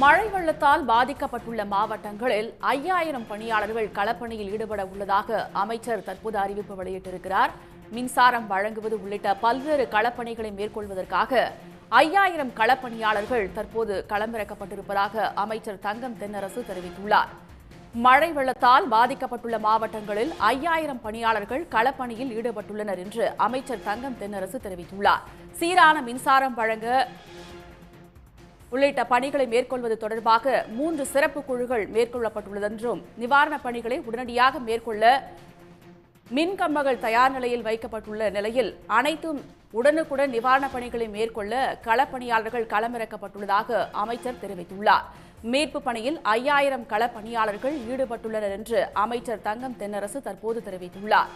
மழை வெள்ளத்தால் பாதிக்கப்பட்டுள்ள மாவட்டங்களில் ஐயாயிரம் பணியாளர்கள் களப்பணியில் ஈடுபட உள்ளதாக அமைச்சர் தற்போது அறிவிப்பு வெளியிட்டிருக்கிறார். மின்சாரம் வழங்குவது உள்ளிட்ட பல்வேறு களப்பணிகளை மேற்கொள்வதற்காக ஐயாயிரம் களப்பணியாளர்கள் தற்போது களமிறக்கப்பட்டிருப்பதாக அமைச்சர் தங்கம் தென்னரசு தெரிவித்துள்ளார். மழை வெள்ளத்தால் பாதிக்கப்பட்டுள்ள மாவட்டங்களில் ஐயாயிரம் பணியாளர்கள் களப்பணியில் ஈடுபட்டுள்ளனர் என்று அமைச்சர் தங்கம் தென்னரசு தெரிவித்துள்ளார். சீரான மின்சாரம் வழங்க உள்ளிட்ட பணிகளை மேற்கொள்வது தொடர்பாக மூன்று சிறப்பு குழுக்கள் மேற்கொள்ளப்பட்டுள்ளதென்றும் நிவாரணப் பணிகளை உடனடியாக மேற்கொள்ள மின்கம்பங்கள் தயார் நிலையில் வைக்கப்பட்டுள்ள நிலையில் அனைத்தும் உடனுக்குடன் நிவாரணப் பணிகளை மேற்கொள்ள களப்பணியாளர்கள் களமிறக்கப்பட்டுள்ளதாக அமைச்சர் தெரிவித்துள்ளார். மீட்பு பணியில் ஐயாயிரம் களப்பணியாளர்கள் ஈடுபட்டுள்ளனர் என்று அமைச்சர் தங்கம் தென்னரசு தற்போது தெரிவித்துள்ளார்.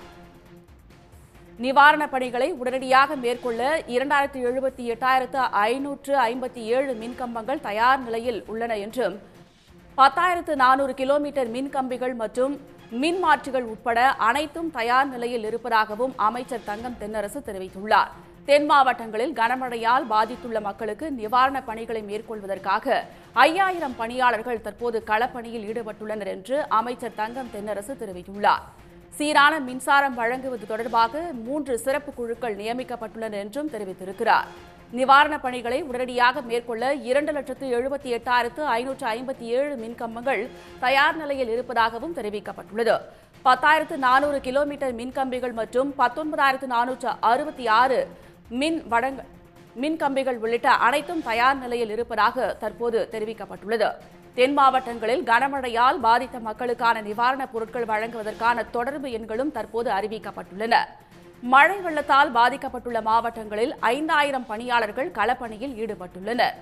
நிவாரணப் பணிகளை உடனடியாக மேற்கொள்ள இரண்டாயிரத்து எழுபத்தி எட்டாயிரத்து ஐநூற்று ஐம்பத்தி ஏழு மின்கம்பங்கள் தயார் நிலையில் உள்ளன என்றும் பத்தாயிரத்து நானூறு கிலோமீட்டர் மின்கம்பிகள் மற்றும் மின் மாற்றிகள் உட்பட அனைத்தும் தயார் நிலையில் இருப்பதாகவும் அமைச்சர் தங்கம் தென்னரசு தெரிவித்துள்ளார். தென் மாவட்டங்களில் கனமழையால் பாதித்துள்ள மக்களுக்கு நிவாரணப் பணிகளை மேற்கொள்வதற்காக ஐயாயிரம் பணியாளர்கள் தற்போது களப்பணியில் ஈடுபட்டுள்ளனர் என்று அமைச்சர் தங்கம் தென்னரசு தெரிவித்துள்ளார். சீரான மின்சாரம் வழங்குவது தொடர்பாக மூன்று சிறப்பு குழுக்கள் நியமிக்கப்பட்டுள்ளன என்றும் தெரிவித்திருக்கிறார். நிவாரணப் பணிகளை உடனடியாக மேற்கொள்ள இரண்டு லட்சத்து எழுபத்தி எட்டாயிரத்து ஐநூற்று ஐம்பத்தி ஏழு மின்கம்பங்கள் தயார் நிலையில் இருப்பதாகவும் தெரிவிக்கப்பட்டுள்ளது. பத்தாயிரத்து நானூறு கிலோமீட்டர் மின்கம்பிகள் மற்றும் பத்தொன்பதாயிரத்து நானூற்று அறுபத்தி ஆறு மின் வடங்க மின்கம்பிகள் உள்ளிட்ட அனைத்தும் தயார் நிலையில் இருப்பதாக தற்போது தெரிவிக்கப்பட்டுள்ளது. தென் மாவட்டங்களில் கனமழையால் பாதித்த மக்களுக்கான நிவாரணப் பொருட்கள் வழங்குவதற்கான தொடர்பு எண்களும் தற்போது அறிவிக்கப்பட்டுள்ளன. மழை வெள்ளத்தால் பாதிக்கப்பட்டுள்ள மாவட்டங்களில் ஐந்தாயிரம் பணியாளர்கள் களப்பணியில் ஈடுபட்டுள்ளனர்.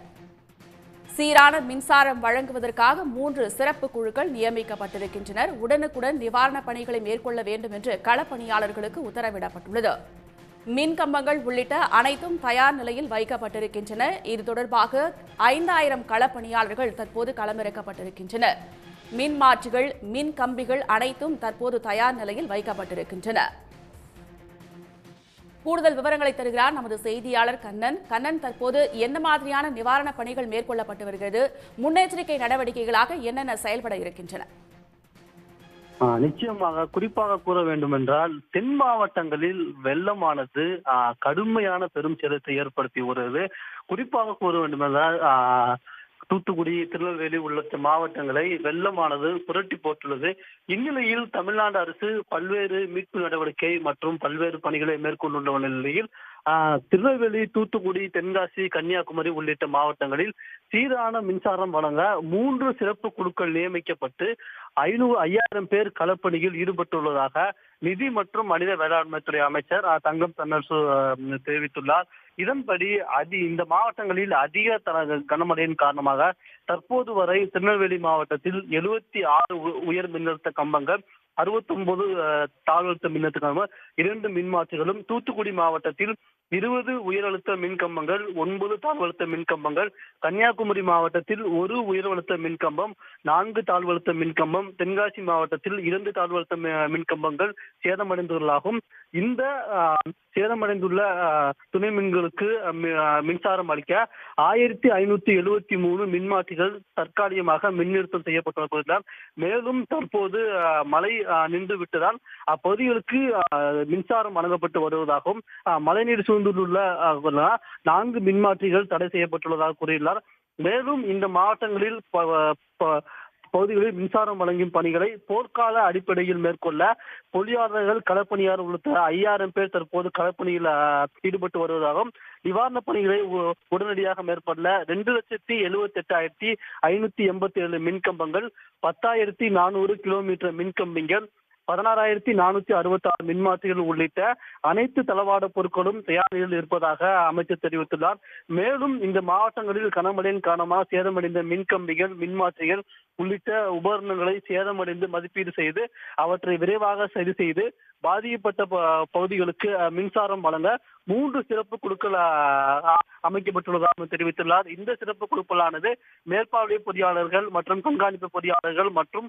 சீரான மின்சாரம் வழங்குவதற்காக மூன்று சிறப்பு குழுக்கள் நியமிக்கப்பட்டிருக்கின்றனர். உடனுக்குடன் நிவாரணப் பணிகளை மேற்கொள்ள வேண்டும் என்று களப்பணியாளர்களுக்கு உத்தரவிடப்பட்டுள்ளது. மின் கம்பங்கள் உள்ளிட்ட அனைத்தும் தயார் நிலையில் வைக்கப்பட்டிருக்கின்றன. இது தொடர்பாக ஐந்தாயிரம் களப்பணியாளர்கள் தற்போது களமிறக்கப்பட்டிருக்கின்றனர். மின் மாற்றிகள் மின் கம்பிகள் அனைத்தும் தற்போது தயார் நிலையில் வைக்கப்பட்டிருக்கின்றன. கூடுதல் விவரங்களை தருகிறார் நமது செய்தியாளர் கண்ணன். கண்ணன் தற்போது என்ன மாதிரியான நிவாரணப் பணிகள் மேற்கொள்ளப்பட்டு வருகிறது? முன்னெச்சரிக்கை நடவடிக்கைகளாக என்னென்ன செயல்பட இருக்கின்றன? நிச்சயமாக குறிப்பாக கூற வேண்டுமென்றால் தென் மாவட்டங்களில் வெள்ளமானது கடுமையான பெரும் சேதத்தை ஏற்படுத்தி வருகிறது. குறிப்பாக கூற வேண்டுமென்றால் ஆஹ் தூத்துக்குடி திருநெல்வேலி உள்ளிட்ட மாவட்டங்களை வெள்ளமானது புரட்டி போட்டுள்ளது. இந்நிலையில் தமிழ்நாடு அரசு பல்வேறு மீட்பு நடவடிக்கை மற்றும் பல்வேறு பணிகளை மேற்கொண்டுள்ள நிலையில் திருநெல்வேலி தூத்துக்குடி தென்காசி கன்னியாகுமரி உள்ளிட்ட மாவட்டங்களில் சீரான மின்சாரம் வழங்க மூன்று சிறப்பு குழுக்கள் நியமிக்கப்பட்டு ஐநூறு ஐயாயிரம் பேர் களப்பணியில் ஈடுபட்டுள்ளதாக நிதி மற்றும் மனித வேளாண்மைத்துறை அமைச்சர் தங்கம் தன்னரசு தெரிவித்துள்ளார். இதன்படி அதி இந்த மாவட்டங்களில் அதிக கனமழையின் காரணமாக தற்போது வரை திருநெல்வேலி மாவட்டத்தில் எழுபத்தி ஆறு உயர் மின்னழுத்த கம்பங்கள் அறுபத்தி ஒன்பது தாழ்வழுத்த மின்னத்துக்கான இரண்டு மின்மாற்றிகளும் தூத்துக்குடி மாவட்டத்தில் இருபது உயரழுத்த மின்கம்பங்கள் ஒன்பது தாழ்வழுத்த மின்கம்பங்கள் கன்னியாகுமரி மாவட்டத்தில் ஒரு உயர்வழுத்த மின்கம்பம் நான்கு தாழ்வழுத்த மின்கம்பம் தென்காசி மாவட்டத்தில் இரண்டு தாழ்வழுத்த மின்கம்பங்கள் சேதமடைந்துள்ளதாகும் இந்த சேதமடைந்துள்ள துணை மின்களுக்கு மின்சாரம் அளிக்க ஆயிரத்தி ஐநூத்தி எழுபத்தி மூணு மின்மாற்றிகள் தற்காலிகமாக மின் நிறுத்தம் மேலும் தற்போது மழை நின்று விட்டதால் அப்பகுதிகளுக்கு மின்சாரம் வழங்கப்பட்டு வருவதாகவும் மழைநீர் சூழ்ந்துள்ள நான்கு மின்மாற்றிகள் தடை செய்யப்பட்டுள்ளதாக கூறியுள்ளார். மேலும் இந்த மாவட்டங்களில் பகுதிகளில் மின்சாரம் வழங்கும் பணிகளை போர்க்கால அடிப்படையில் மேற்கொள்ள பொறியாளர்கள் களப்பணியாளர் உள்ளிட்ட ஐயாயிரம் பேர் தற்போது களப்பணியில் ஈடுபட்டு வருவதாகவும் நிவாரணப் பணிகளை உ- உடனடியாக மேற்கொள்ள ரெண்டு லட்சத்தி எழுபத்தி எட்டாயிரத்தி ஐநூத்தி எண்பத்தி ஏழு மின்கம்பங்கள் பத்தாயிரத்தி நானூறு கிலோமீட்டர் மின்கம்பிங்கள் பதினாறாயிரத்தி நானூத்தி அறுபத்தி ஆறு மின்மாற்றிகள் உள்ளிட்ட அனைத்து தளவாட பொருட்களும் தயார் நிலையில் இருப்பதாக அமைச்சர் தெரிவித்துள்ளார். மேலும் இந்த மாவட்டங்களில் கனமழையின் காரணமாக சேதமடைந்த மின்கம்பிகள் மின்மாற்றிகள் உள்ளிட்ட உபகரணங்களை சேதமடைந்து மதிப்பீடு செய்து அவற்றை விரைவாக சரி செய்து பாதிக்கப்பட்ட பகுதிகளுக்கு மின்சாரம் வழங்க மூன்று சிறப்பு குழுக்கள் அமைக்கப்பட்டுள்ளதாக தெரிவித்துள்ளார். இந்த சிறப்பு குழுக்களானது மேற்பார்வை பொறியாளர்கள் மற்றும் கண்காணிப்பு பொறியாளர்கள் மற்றும்